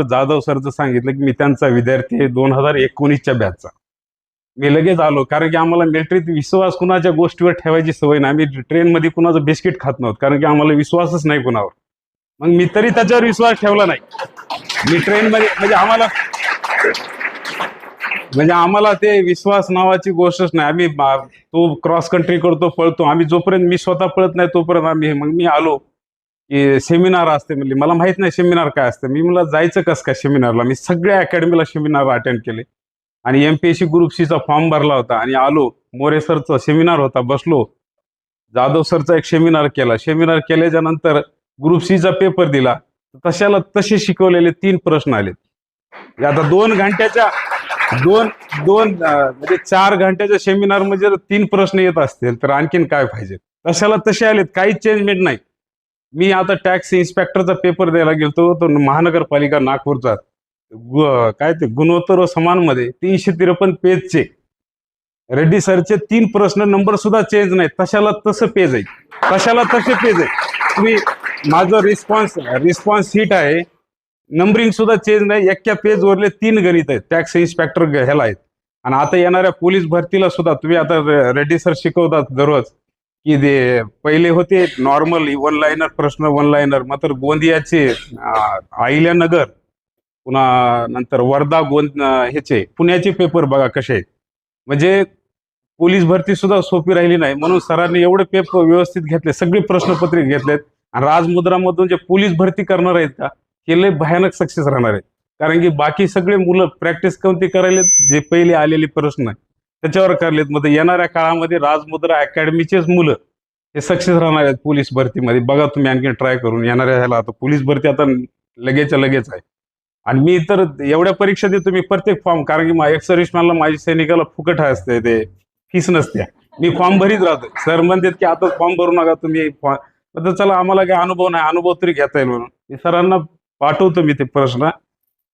जाधव सरचं सांगितलं की मी त्यांचा विद्यार्थी आहे दोन हजार एकोणीसच्या बॅचचा मी लगेच आलो कारण की आम्हाला मिलिटरीत विश्वास कुणाच्या गोष्टीवर ठेवायची सवय नाही. आम्ही ट्रेनमध्ये कुणाचं बिस्किट खात नव्हतं कारण की आम्हाला विश्वासच नाही कुणावर. मग मी तरी त्याच्यावर विश्वास ठेवला नाही. मी ट्रेनमध्ये म्हणजे आम्हाला म्हणजे आम्हाला ते विश्वास नावाची गोष्टच नाही. आम्ही तो क्रॉस कंट्री करतो पळतो. आम्ही जोपर्यंत मी स्वतः पळत नाही तोपर्यंत आम्ही मग मी आलो. की सेमिनार असते म्हणली. मला माहीत नाही सेमिनार काय असतं. मी मला जायचं कस काय सेमिनारला मी सगळ्या अकॅडमीला सेमिनार अटेंड केले. आणि एमपीएससी ग्रुप सीचा फॉर्म भरला होता. आणि आलो. मोरे सरचा सेमिनार होता. बसलो. जाधव सरचा एक सेमिनार केला. सेमिनार केल्याच्यानंतर ग्रुप सीचा पेपर दिला. तशाला तसे शिकवलेले तीन प्रश्न आले आता दोन घंट्याच्या दोन दोन म्हणजे चार घंट्याच्या सेमिनार म्हणजे जर तीन प्रश्न येत असतील तर आणखीन काय पाहिजे? तशाला तसे आलेत? काहीच चेंजमेंट नाही. मी आता टॅक्स इन्स्पेक्टरचा पेपर द्यायला गेलतो तो महानगरपालिका नागपूरचा. काय ते गुणवत्तर व समानमध्ये तीनशे त्रेपन्न पेजचे रेड्डी सरचे तीन प्रश्न नंबर सुद्धा चेंज नाही तशाला तसं पेज आहे. तशाला तसे पेज आहे. तुम्ही माझं रिस्पॉन्स रिस्पॉन्स सीट आहे. नंबरिंग सुद्धा चेंज नाही. एक्क्या पेज वरले तीन गणित आहेत. टॅक्स इन्स्पेक्टर ह्याला आहेत. आणि आता येणाऱ्या पोलीस भरतीला सुद्धा तुम्ही आता रेड्डी सर शिकवतात दररोज. की ते पहिले होते नॉर्मल वन लाईनर प्रश्न वन लाईनर मात्र गोंदियाचे अहिल्यानगर पुन्हा नंतर वर्धा गोंद ह्याचे पुण्याचे पेपर बघा कसे आहेत. म्हणजे पोलीस भरती सुद्धा सोपी राहिली नाही. म्हणून सरांनी एवढे पेपर व्यवस्थित घेतले सगळे प्रश्नपत्रिक घेतलेत. आणि राजमुद्रामधून जे पोलीस भरती करणार आहेत का हे लय भयानक सक्सेस राहणार आहेत. कारण की बाकी सगळे मुलं प्रॅक्टिस कोणती करायलेत? जे पहिले आलेले प्रश्न त्याच्यावर करलेत. मग येणाऱ्या काळामध्ये राजमुद्रा अकॅडमीचेच मुलं हे सक्सेस राहणार आहेत पोलीस भरतीमध्ये. बघा तुम्ही आणखी ट्राय करून येणाऱ्या ह्याला. आता पोलीस भरती आता लगेच लगेच आहे. आणि मी तर एवढ्या परीक्षा देतो मी प्रत्येक फॉर्म कारण की मा- एक सर्व्हिसमॅनला माझ्या सैनिकाला फुकट असते ते. फीस नसते. मी फॉर्म भरीत राहतो. सर म्हणतात की आता फॉर्म भरू नका तुम्ही. फॉर्म तर चला आम्हाला काही अनुभव नाही. अनुभव तरी घेता येईल म्हणून. मी सरांना पाठवतो मी ते प्रश्न.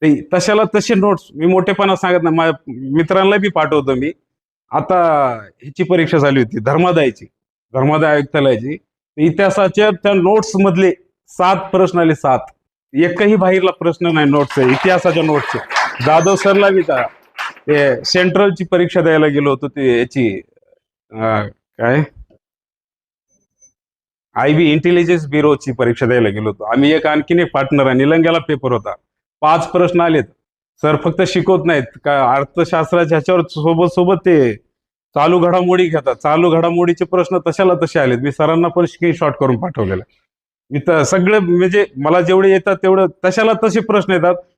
ते तशाला तसे नोट्स मी मोठेपणा सांगत नाही. माझ्या मित्रांना बी पाठवतो मी. आता ह्याची परीक्षा झाली होती धर्मादायची. धर्मादाय आयुक्तालयाची. इतिहासाच्या त्या नोट्स मधले सात प्रश्न आले सात. एकही बाहेरला प्रश्न नाही नोट्स इतिहासाच्या नोट्सचे जाधव सरला बी ते सेंट्रलची परीक्षा द्यायला गेलो होतो ते याची काय? आय बी इंटेलिजन्स ब्युरोची परीक्षा द्यायला गेलो होतो. आम्ही एक आणखीन एक पार्टनर आहे निलंग्याला पेपर होता. पाच प्रश्न आलेत. सर फक्त शिकवत नाहीत. का अर्थशास्त्राच्या ह्याच्यावर सोबत सोबत ते चालू घडामोडी घेतात. चालू घडामोडीचे प्रश्न तशाला तसे आलेत. मी सरांना पण स्क्रीनशॉट करून पाठवलेला. मी तर सगळे म्हणजे मला जेवढे येतात तेवढं तशाला तसे प्रश्न येतात.